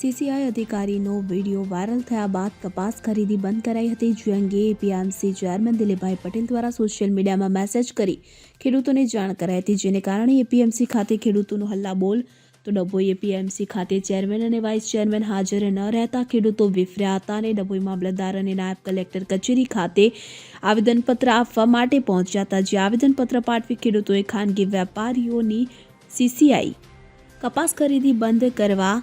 CCI અધિકારીનો video viral થયા બાદ કપાસ ખરીદી બંધ કરાઈ હતી. જે અંગે એપીએમસી ચેરમેન દિલીપભાઈ પટેલ દ્વારા સોશિયલ મીડિયામાં મેસેજ કરી ખેડૂતોને જાણ કરાઈ હતી, જેને કારણે એપીએમસી ખાતે ખેડૂતોનો હલ્લાબોલ તો ડભોઈ એપીએમસી ખાતે ચેરમેન અને વાઇસ ચેરમેન હાજર ન રહેતા ખેડૂતો વિફર્યા હતા અને ડભોઈ મામલતદાર અને નાયબ કલેક્ટર કચેરી ખાતે આવેદનપત્ર આપવા માટે પહોંચ્યા હતા. જે આવેદનપત્ર પાઠવી ખેડૂતોએ ખાનગી વેપારીઓની સીસીઆઈ કપાસ ખરીદી બંધ કરવા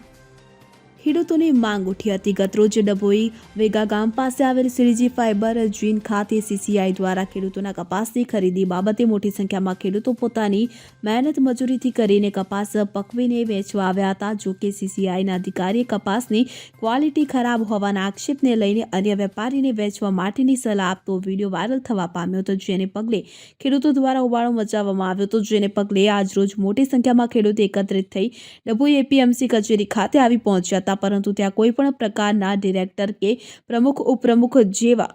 ખેડૂતોની માંગ ઉઠી હતી. ગતરોજ ડભોઈ વેગા ગામ પાસે આવેલ શ્રીજી ફાઇબર જીન ખાતે સીસીઆઈ દ્વારા ખેડૂતોના કપાસની ખરીદી બાબતે મોટી સંખ્યામાં ખેડૂતો પોતાની મહેનત મજૂરીથી કરીને કપાસ પકવીને વેચવા આવ્યા હતા. જો કે સીસીઆઈના અધિકારીએ કપાસની ક્વોલિટી ખરાબ હોવાના આક્ષેપને લઈને અન્ય વેપારીને વેચવા માટેની સલાહ આપતો વીડિયો વાયરલ થવા પામ્યો હતો, જેને પગલે ખેડૂતો દ્વારા ઉબાળો મચાવવામાં આવ્યો હતો, જેને પગલે આજરોજ મોટી સંખ્યામાં ખેડૂતો એકત્રિત થઈ ડભોઈ એપીએમસી કચેરી ખાતે આવી પહોંચ્યા હતા. પરંતુ ત્યાં કોઈ પણ પ્રકારના ડિરેક્ટર કે પ્રમુખ, ઉપપ્રમુખ જેવા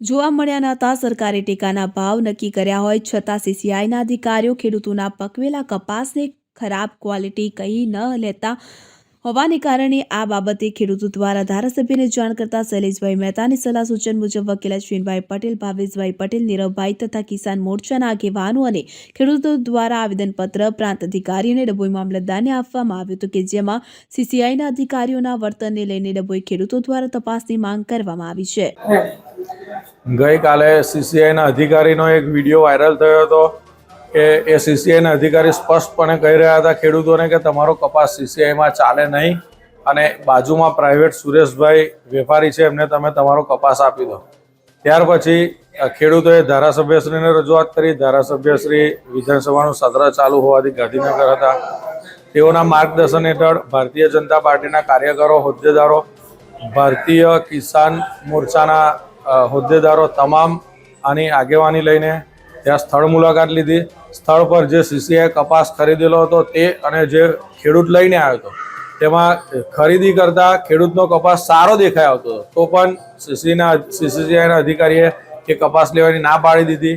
જોવા મળ્યા ન હતા સરકારે ટેકાના ભાવ નક્કી કર્યા હોય છતાં સીસીઆઈના અધિકારીઓ ખેડૂતોના પકવેલા કપાસને ખરાબ ક્વોલિટી કહી ન લેતા હોવાને કારણે આ બાબતે ખેડૂતો દ્વારા ધારાસભ્યને જાણ કરતા શૈલેષભાઈ મહેતાની સલાહ સૂચન મુજબ વકીલ અશ્વિનભાઈ પટેલ, ભાવેશભાઈ પટેલ, નીરવભાઈ તથા કિસાન મોરચાના આગેવાનો અને ખેડૂતો દ્વારા આવેદનપત્ર, પ્રાંત અધિકારી અને ડભોઈ મામલતદારને આપવામાં આવ્યું હતું કે જેમાં સીસીઆઈના અધિકારીઓના વર્તનને લઈને ડભોઈ ખેડૂતો દ્વારા તપાસની માંગ કરવામાં આવી છે. ગઈકાલે સીસીઆઈના અધિકારીનો એક વીડિયો વાયરલ થયો હતો. કે એ સીસીઆઈના અધિકારી સ્પષ્ટપણે કહી રહ્યા હતા ખેડૂતોને કે તમારો કપાસ સીસીઆઈમાં ચાલે નહીં અને બાજુમાં પ્રાઇવેટ સુરેશભાઈ વેપારી છે, એમને તમે તમારો કપાસ આપી દો. ત્યાર પછી ખેડૂતોએ ધારાસભ્યશ્રીને રજૂઆત કરી. ધારાસભ્યશ્રી વિધાનસભાનું સત્ર ચાલુ હોવાથી ગાંધીનગર હતા. તેઓના માર્ગદર્શન હેઠળ ભારતીય જનતા પાર્ટીના કાર્યકરો, હોદ્દેદારો, ભારતીય કિસાન મોરચાના હોદ્દેદારો તમામ આની આગેવાની લઈને ત્યાં સ્થળ મુલાકાત લીધી. સ્થળ પર જે સીસીઆઈ કપાસ ખરીદેલો હતો તે અને જે ખેડૂત લઈને આવ્યો હતો, તેમાં ખરીદી કરતા ખેડૂતનો કપાસ સારો દેખાઈ આવતો હતો. તો પણ સીસીના સીસીસીઆઈના અધિકારીએ એ કપાસ લેવાની ના પાડી દીધી.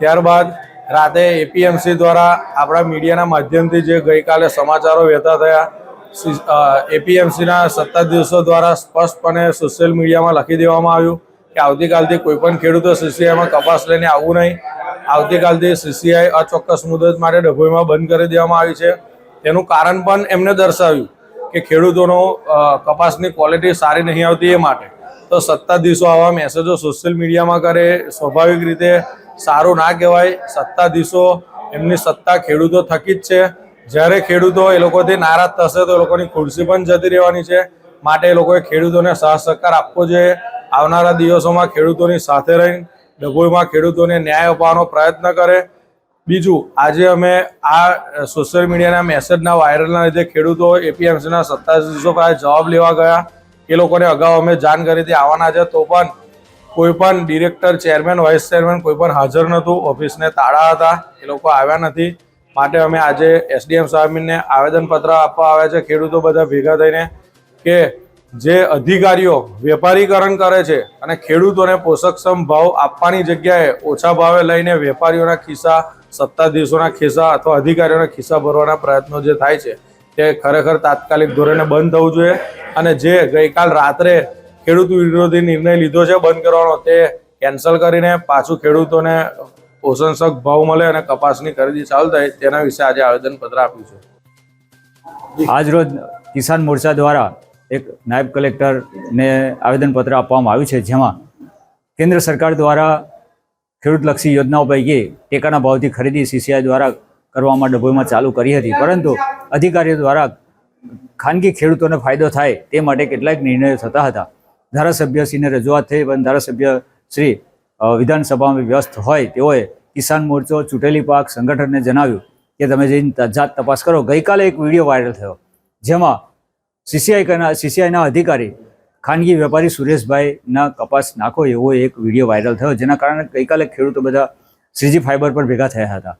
ત્યારબાદ રાતે એપીએમસી દ્વારા આપણા મીડિયાના માધ્યમથી જે ગઈકાલે સમાચારો વહેતા થયા એપીએમસીના સત્તા દિવસો દ્વારા સ્પષ્ટપણે સોશિયલ મીડિયામાં લખી દેવામાં આવ્યું કે આવતીકાલથી કોઈ પણ ખેડૂતો સીસીઆઈમાં કપાસ લઈને આવવું નહીં. આવતીકાલથી સીસીઆઈ અચોક્કસ મુદત માટે ડભોઈમાં બંધ કરી દેવામાં આવી છે. તેનું કારણ પણ એમને દર્શાવ્યું કે ખેડૂતોનો કપાસની ક્વોલિટી સારી નહીં આવતી એ માટે. તો સત્તાધીશો આવા મેસેજો સોશિયલ મીડિયામાં કરે, સ્વાભાવિક રીતે સારું ના કહેવાય સત્તાધીશો એમની સત્તા ખેડૂતો થકી જ છે. જ્યારે ખેડૂતો એ લોકોથી નારાજ થશે તો એ લોકોની ખુરશી પણ જતી રહેવાની છે. માટે એ લોકોએ ખેડૂતોને સાથ સહકાર આપવો જોઈએ. આવનારા દિવસોમાં ખેડૂતોની સાથે રહીને ડભોઈમાં ખેડૂતોને ન્યાય અપાવવાનો પ્રયત્ન કરે. બીજું, આજે અમે આ સોશિયલ મીડિયાના મેસેજના વાયરલના લીધે ખેડૂતો એપીએમસીના સત્તાધીશો પાસે જવાબ લેવા ગયા. એ લોકોને અગાઉ અમે જાણ કરી હતી આવવાના છે. તો પણ કોઈ પણ ડિરેક્ટર ચેરમેન વાઇસ ચેરમેન કોઈ પણ હાજર નહોતું. ઓફિસને તાળા હતા. એ લોકો આવ્યા નથી. માટે અમે આજે એસડીએમ સાહેબને આવેદનપત્ર આપવા આવ્યા છે. ખેડૂતો બધા ભેગા થઈને કે જે અધિકારીઓ વેપારીકરણ કરે છે અને ખેડૂતોને પોષકક્ષમ ભાવ આપવાની જગ્યાએ ઓછા ભાવે લઈને વેપારીઓના ખિસ્સા, સત્તાધીશોના ખિસ્સા અથવા અધિકારીઓના ખિસ્સા ભરવાના પ્રયત્નો જે થાય છે, તે ખરેખર તાત્કાલિક ધોરણે બંધ થવું જોઈએ. અને જે ગઈકાલ રાત્રે ખેડૂત વિરોધી નિર્ણય લીધો છે બંધ કરવાનો, તે કેન્સલ કરીને પાછું ખેડૂતોને પોષણસક ભાવ મળે અને કપાસની ખરીદી ચાલુ થાય, તેના વિશે આજે આવેદનપત્ર આપ્યું છે. આજરોજ કિસાન મોરચા દ્વારા એક નાયબ કલેક્ટરને આવેદનપત્ર આપવામાં આવ્યું છે, જેમાં કેન્દ્ર સરકાર દ્વારા ખેડૂતલક્ષી યોજનાઓ પૈકી ટેકાના ભાવથી ખરીદી સીસીઆઈ દ્વારા કરવામાં ડભોઈમાં ચાલુ કરી હતી. પરંતુ અધિકારીઓ દ્વારા ખાનગી ખેડૂતોને ફાયદો થાય તે માટે કેટલાક નિર્ણયો થતા હતા. ધારાસભ્યશ્રીને રજૂઆત થઈ, પણ ધારાસભ્ય શ્રી વિધાનસભામાં વ્યસ્ત હોય તેઓએ કિસાન મોરચો, ચૂંટેલી પાક સંગઠનને જણાવ્યું કે તમે જઈને જાત તપાસ કરો. ગઈકાલે એક વીડિયો વાયરલ થયો, જેમાં સીસીઆઈ સીસીઆઈના અધિકારી ખાનગી વેપારી સુરેશભાઈના કપાસ નાખો એવો એક વીડિયો વાયરલ થયો, જેના કારણે ગઈકાલે ખેડૂતો બધા શ્રીજી ફાઈબર પર ભેગા થયા હતા.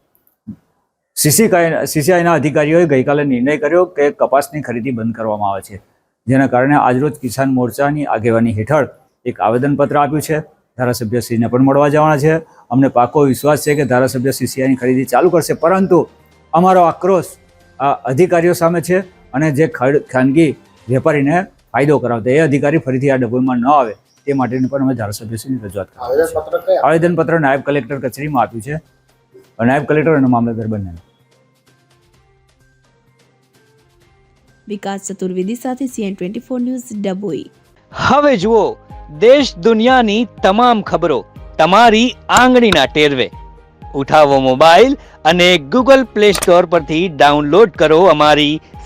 સીસીઆઈ સીસીઆઈના અધિકારીઓએ ગઈકાલે નિર્ણય કર્યો કે કપાસની ખરીદી બંધ કરવામાં આવે છે, જેના કારણે આજરોજ કિસાન મોરચાની આગેવાની હેઠળ એક આવેદનપત્ર આપ્યું છે. ધારાસભ્ય શ્રીને પણ મળવા જવાના છે. અમને પાકો વિશ્વાસ છે કે ધારાસભ્ય સીસીઆઈની ખરીદી ચાલુ કરશે, પરંતુ અમારો આક્રોશ આ અધિકારીઓ સામે છે. અને જે ખાનગી વેપારીને ફાયદો કરાવતા એ અધિકારી ફરીથી આ ડભોઈમાં ન આવે તે માટેની પણ અમે ધારાસભ્યશ્રીની રજૂઆત કરી. આવેદનપત્ર નાયબ કલેક્ટર કચેરીમાં આપ્યું છે. નાયબ કલેક્ટર અને મામલતદાર બંને વિકાસ ચતુર્વેદી સાથે CN twenty four news Dabhoi હવે જુઓ દેશ દુનિયાની તમામ ખબરો તમારી આંગળીના ટેરવે. ઉઠાવો મોબાઈલ અને ગૂગલ પ્લે સ્ટોર પરથી ડાઉનલોડ કરો અમારી